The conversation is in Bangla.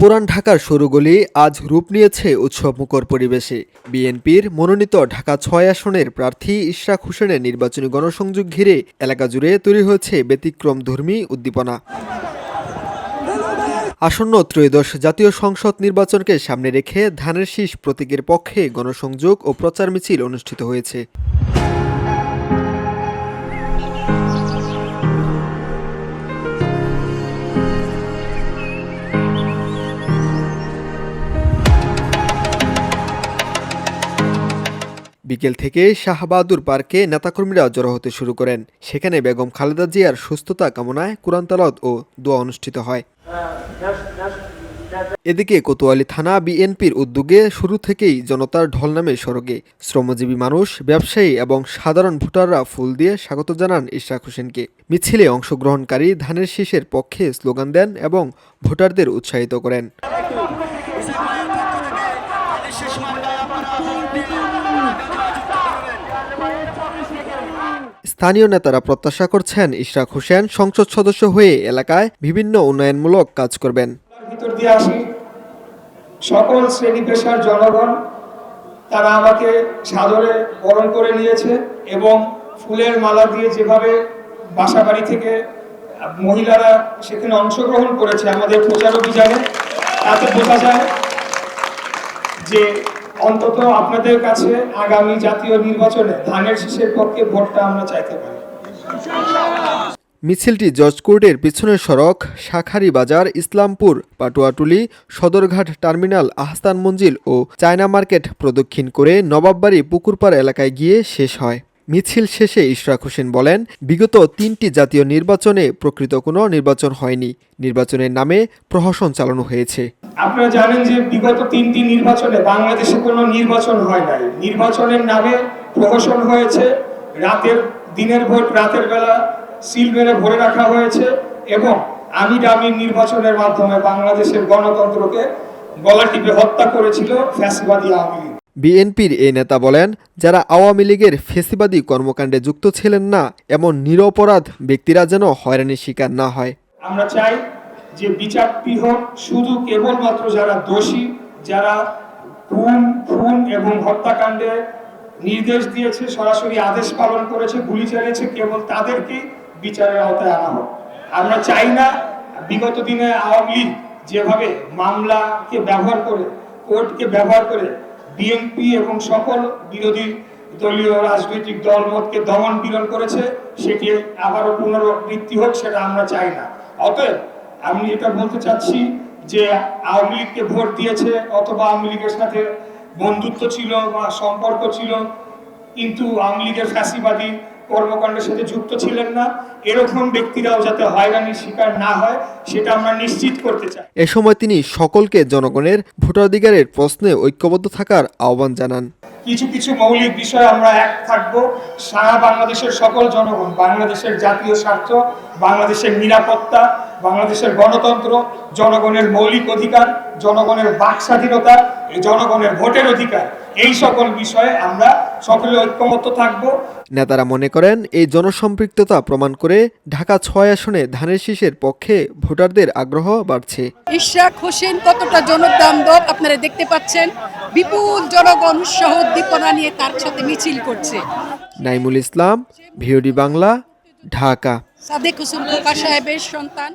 পুরান ঢাকার সরুগলি আজ রূপ নিয়েছে উৎসবমুখর পরিবেশে। বিএনপির মনোনীত ঢাকা ছয় আসনের প্রার্থী ইশরাক হোসেনের নির্বাচনী গণসংযোগ ঘিরে এলাকা জুড়ে তৈরি হয়েছে ব্যতিক্রম ধর্মী উদ্দীপনা। আসন্ন ত্রয়োদশ জাতীয় সংসদ নির্বাচনকে সামনে রেখে ধানের শীষ প্রতীকের পক্ষে গণসংযোগ ও প্রচার মিছিল অনুষ্ঠিত হয়েছে। বিকেল থেকে শাহবাহাদুর পার্কে নেতাকর্মীরা জড়ো হতে শুরু করেন। সেখানে বেগম খালেদা জিয়ার সুস্থতা কামনায় কোরআন তালাওয়াত ও দোয়া অনুষ্ঠিত হয়। এদিকে কোতোয়ালি থানা বিএনপির উদ্যোগে শুরু থেকেই জনতার ঢল নামে সড়কে। শ্রমজীবী মানুষ, ব্যবসায়ী এবং সাধারণ ভোটাররা ফুল দিয়ে স্বাগত জানান ইশরাক হোসেনকে। মিছিলে অংশগ্রহণকারী ধানের শীষের পক্ষে স্লোগান দেন এবং ভোটারদের উৎসাহিত করেন। স্থানীয় নেতারা প্রত্যাশা করছেন ইশরাক হোসেন সংসদ সদস্য হয়ে এলাকায় বিভিন্ন উন্নয়নমূলক কাজ করবেন। ভিতর দিয়ে আসি। সকল শ্রেণি পেশার জনগণ, তারা আমাকে সাদরে বরণ করে নিয়েছে এবং ফুলের মালা দিয়ে যেভাবে বাসা বাড়ি থেকে মহিলারা সেখানে অংশগ্রহণ করেছে আমাদের প্রচার অভিযানে, তাতে বোঝা যায় যে অন্তত আপনাদের কাছে আগামী জাতীয় নির্বাচনে ধানের শীষের পক্ষে ভোটটা আমরা চাইতে পারি। মিছিলটি জজকোর্টের কোর্টের পিছনের সড়ক, শাখারি বাজার, ইসলামপুর, পাটুয়াটুলি, সদরঘাট টার্মিনাল আহস্তান মঞ্জিল ও চায়না মার্কেট প্রদক্ষিণ করে নবাববাড়ি পুকুরপাড় এলাকায় গিয়ে শেষ হয়। মিছিল শেষে ইশরাক হোসেন বলেন, বিগত তিনটি জাতীয় নির্বাচনে প্রকৃত কোনো নির্বাচন হয়নি। নির্বাচনের নামে প্রহসন চালানো হয়েছে। আপনারা জানেন যে বিগত তিনটি নির্বাচনে বাংলাদেশে কোনো নির্বাচন হয় নাই। নির্বাচনের নামে প্রহসন হয়েছে, রাতের দিনের ভোট, রাতের বেলা সিল মেরে ভরে রাখা হয়েছে এবং আমি ডামির নির্বাচনের মাধ্যমে বাংলাদেশের গণতন্ত্রকে গলা টিপে হত্যা করেছিল ফ্যাসিবাদী আওয়ামী লীগ। বিএনপির এই নেতা বলেন, যারা আওয়ামী লীগের ফেসিবাদী কর্মকাণ্ডে যুক্ত ছিলেন না এমন নিরপরাধ ব্যক্তিরা যেন হয়রানির শিকার না হয়। আমরা চাই যে বিচারটি হোক শুধু কেবলমাত্র যারা দোষী, যারা খুন খুন এবং হত্যাকাণ্ডে নির্দেশ দিয়েছে, সরাসরি আদেশ পালন করেছে, গুলি চালিয়েছে, কেবল তাদেরকেই বিচারের আওতায় আনা হোক। আমরা চাই না বিগত দিনে আওয়ামী লীগ যেভাবে মামলাকে ব্যবহার করে, কোর্টকে ব্যবহার করে বিএনপি এবং সকল বিরোধী দলীয় রাজনৈতিক দলমতকে দমন পীড়ন করেছে, সেটি আবারও পুনরাবৃত্তি হোক, সেটা আমরা চাই না। অতএব আমি এটা বলতে চাচ্ছি যে আওয়ামী লীগকে ভোট দিয়েছে অথবা আওয়ামী লীগের সাথে বন্ধুত্ব ছিল বা সম্পর্ক ছিল, কিন্তু আওয়ামী লীগের ফ্যাসিবাদী কর্মকাণ্ডের সাথে যুক্ত ছিলেন না। এরকম ব্যক্তিরাও যাতে হয়রানির শিকার না হয় সেটা আমরা নিশ্চিত করতে চাই। এ সময় তিনি সকলকে জনগণের ভোটাধিকারের প্রশ্নে ঐক্যবদ্ধ থাকার আহ্বান জানান। কিছু কিছু মৌলিক বিষয়ে আমরা এক থাকব। সারা বাংলাদেশের সকল জনগণ বাংলাদেশের জাতীয় স্বার্থ বাংলাদেশের নিরাপত্তা বাংলাদেশের গণতন্ত্র জনগণের মৌলিক অধিকার জনগণের বাক স্বাধীনতা জনগণের ভোটের অধিকার এই সকল বিষয়ে আমরা সকলে ঐক্যমত্য থাকব। নেতারা মনে করেন এই জনসম্পৃক্ততা প্রমাণ করে ঢাকা ছয় আসনে ধানের শীষের পক্ষে ভোটারদের আগ্রহ বাড়ছে। ইশরাক হোসেন কতটা জনদান্দব আপনারা দেখতে পাচ্ছেন। বিপুল জনগণ উৎসাহ উদ্দীপনা নিয়ে তার সাথে মিছিল করছে। নাইমুল ইসলাম ভিওডি বাংলা ঢাকা। সাদেক হোসেন খোকা সাহেবের সন্তান।